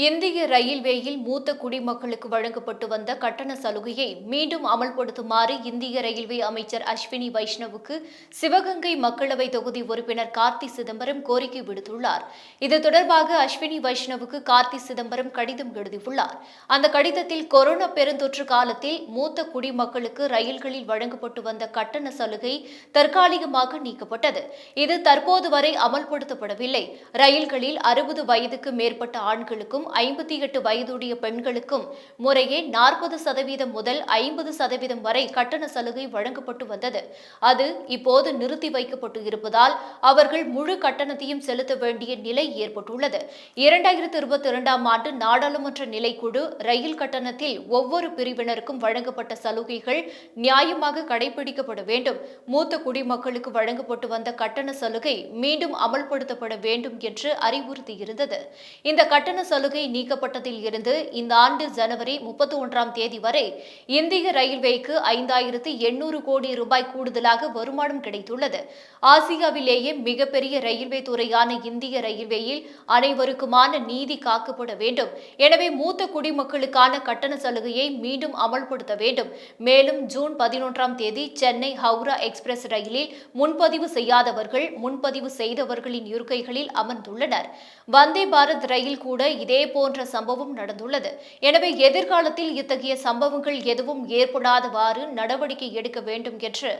இந்திய ரயில்வேயில் மூத்த குடிமக்களுக்கு வழங்கப்பட்டு வந்த கட்டண சலுகையை மீண்டும் அமல்படுத்துமாறு இந்திய ரயில்வே அமைச்சர் அஸ்வினி வைஷ்ணவுக்கு சிவகங்கை மக்களவை தொகுதி உறுப்பினர் கார்த்தி சிதம்பரம் கோரிக்கை விடுத்துள்ளார். இது தொடர்பாக அஸ்வினி வைஷ்ணவுக்கு கார்த்தி சிதம்பரம் கடிதம் எழுதியுள்ளார். அந்த கடிதத்தில் கொரோனா பெருந்தொற்று காலத்தில் மூத்த குடிமக்களுக்கு ரயில்களில் வழங்கப்பட்டு வந்த கட்டண சலுகை தற்காலிகமாக நீக்கப்பட்டது. இது தற்போது வரை அமல்படுத்தப்படவில்லை. ரயில்களில் அறுபது வயதுக்கு மேற்பட்ட ஆண்களுக்கும் ஐம்பத்தி எட்டு வயதுடைய பெண்களுக்கும் முறையே நாற்பது சதவீதம் முதல் ஐம்பது சதவீதம் வரை கட்டண சலுகை வழங்கப்பட்டு வந்தது. அது இப்போது நிறுத்தி வைக்கப்பட்டு இருப்பதால் அவர்கள் முழு கட்டணத்தையும் செலுத்த வேண்டிய நிலை ஏற்பட்டுள்ளது. இரண்டாயிரத்தி இருபத்தி இரண்டாம் ஆண்டு நாடாளுமன்ற நிலைக்குழு ரயில் கட்டணத்தில் ஒவ்வொரு பிரிவினருக்கும் வழங்கப்பட்ட சலுகைகள் நியாயமாக கடைபிடிக்கப்பட வேண்டும். மூத்த குடிமக்களுக்கு வழங்கப்பட்டு வந்த கட்டண சலுகை மீண்டும் அமல்படுத்தப்பட வேண்டும் என்று அறிவுறுத்தியிருந்தது. இந்த கட்டண சலுகை நீக்கப்பட்டதில் இருந்து இந்த ஆண்டு ஜனவரி முப்பத்தி ஒன்றாம் தேதி வரை இந்திய ரயில்வேக்கு ஐந்தாயிரத்து எண்ணூறு கோடி ரூபாய் கூடுதலாக வருமானம் கிடைத்துள்ளது. ஆசியாவிலேயே மிகப்பெரிய ரயில்வே துறையான இந்திய ரயில்வேயில் அனைவருக்குமான நீதி காக்கப்பட வேண்டும். எனவே மூத்த குடிமக்களுக்கான கட்டண சலுகையை மீண்டும் அமல்படுத்த வேண்டும். மேலும் ஜூன் பதினொன்றாம் தேதி சென்னை ஹவுரா எக்ஸ்பிரஸ் ரயிலில் முன்பதிவு செய்யாதவர்கள் முன்பதிவு செய்தவர்களின் இருக்கைகளில் அமர்ந்துள்ளனர். வந்தே பாரத் ரயில் கூட இதே போன்ற சம்பவம் நடந்துள்ளது. எனவே எதிர்காலத்தில் இத்தகைய சம்பவங்கள் எதுவும் ஏற்படாதவாறு நடவடிக்கை எடுக்க வேண்டும் என்று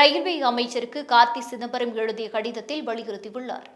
ரயில்வே அமைச்சருக்கு கார்த்தி சிதம்பரம் எழுதிய கடிதத்தில் வலியுறுத்தியுள்ளார்.